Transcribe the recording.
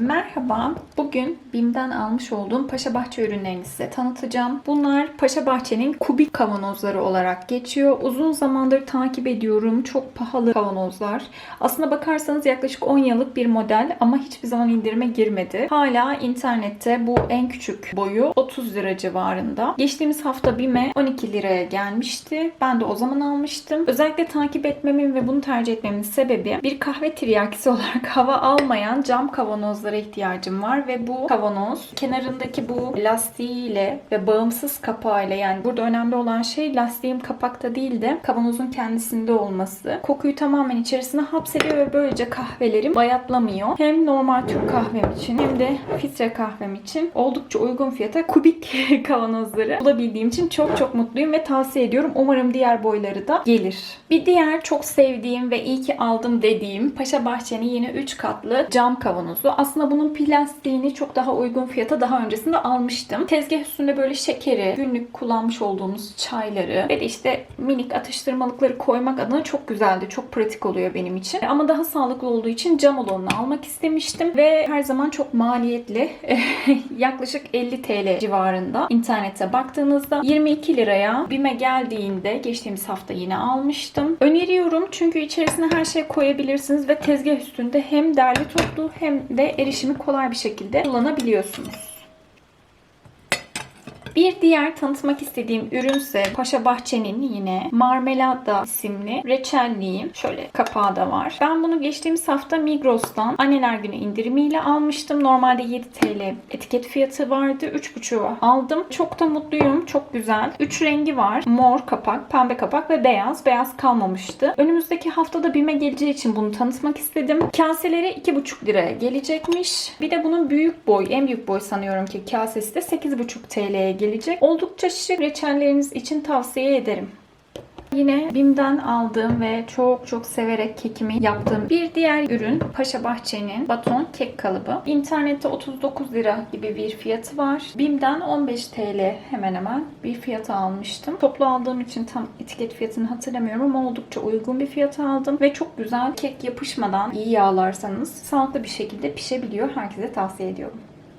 Merhaba. Bugün BİM'den almış olduğum Paşa Bahçe ürünlerini size tanıtacağım. Bunlar Paşa Bahçe'nin kubik kavanozları olarak geçiyor. Uzun zamandır takip ediyorum. Çok pahalı kavanozlar. Aslına bakarsanız yaklaşık 10 yıllık bir model ama hiçbir zaman indirime girmedi. Hala internette bu en küçük boyu 30 lira civarında. Geçtiğimiz hafta BİM'e 12 liraya gelmişti. Ben de o zaman almıştım. Özellikle takip etmemin ve bunu tercih etmemin sebebi bir kahve tiryakisi olarak hava almayan cam kavanozlara ihtiyacım var ve bu kavanoz kenarındaki bu lastiğiyle ve bağımsız kapağıyla yani burada önemli olan şey lastiğin kapakta değil de kavanozun kendisinde olması. Kokuyu tamamen içerisine hapsediyor ve böylece kahvelerim bayatlamıyor. Hem normal Türk kahvem için hem de filtre kahvem için oldukça uygun fiyata kubik kavanozları bulabildiğim için çok çok mutluyum ve tavsiye ediyorum. Umarım diğer boyları da gelir. Bir diğer çok sevdiğim ve iyi ki aldım dediğim Paşa Bahçe'nin yine 3 katlı cam kavanozu. Aslında bunun plastiğini çok daha uygun fiyata daha öncesinde almıştım. Tezgah üstünde böyle şekeri, günlük kullanmış olduğumuz çayları ve de işte minik atıştırmalıkları koymak adına çok güzeldi. Çok pratik oluyor benim için. Ama daha sağlıklı olduğu için cam olanını almak istemiştim ve her zaman çok maliyetli. Yaklaşık 50 TL civarında internete baktığınızda 22 liraya BİM'e geldiğinde geçtiğimiz hafta yine almıştım. Öneriyorum çünkü içerisine her şey koyabilirsiniz ve tezgah üstünde hem derli toplu hem de erişimi kolay bir şekilde kullanabiliyorsunuz. Bir diğer tanıtmak istediğim ürünse Paşa Bahçe'nin yine Marmelada isimli reçelliği. Şöyle kapağı da var. Ben bunu geçtiğimiz hafta Migros'tan anneler günü indirimiyle almıştım. Normalde 7 TL etiket fiyatı vardı. 3,5'u aldım. Çok da mutluyum. Çok güzel. 3 rengi var. Mor kapak, pembe kapak ve beyaz. Beyaz kalmamıştı. Önümüzdeki haftada BİM'e geleceği için bunu tanıtmak istedim. Kaseleri 2,5 liraya gelecekmiş. Bir de bunun büyük boy, en büyük boy sanıyorum ki kasesi de 8,5 TL'ye gelecek. Oldukça şık reçelleriniz için tavsiye ederim. Yine BİM'den aldığım ve çok çok severek kekimi yaptığım bir diğer ürün Paşa Bahçe'nin baton kek kalıbı. İnternette 39 lira gibi bir fiyatı var. BİM'den 15 TL hemen hemen bir fiyata almıştım. Toplu aldığım için tam etiket fiyatını hatırlamıyorum ama oldukça uygun bir fiyata aldım. Ve çok güzel kek yapışmadan iyi yağlarsanız sağlıklı bir şekilde pişebiliyor. Herkese tavsiye ediyorum.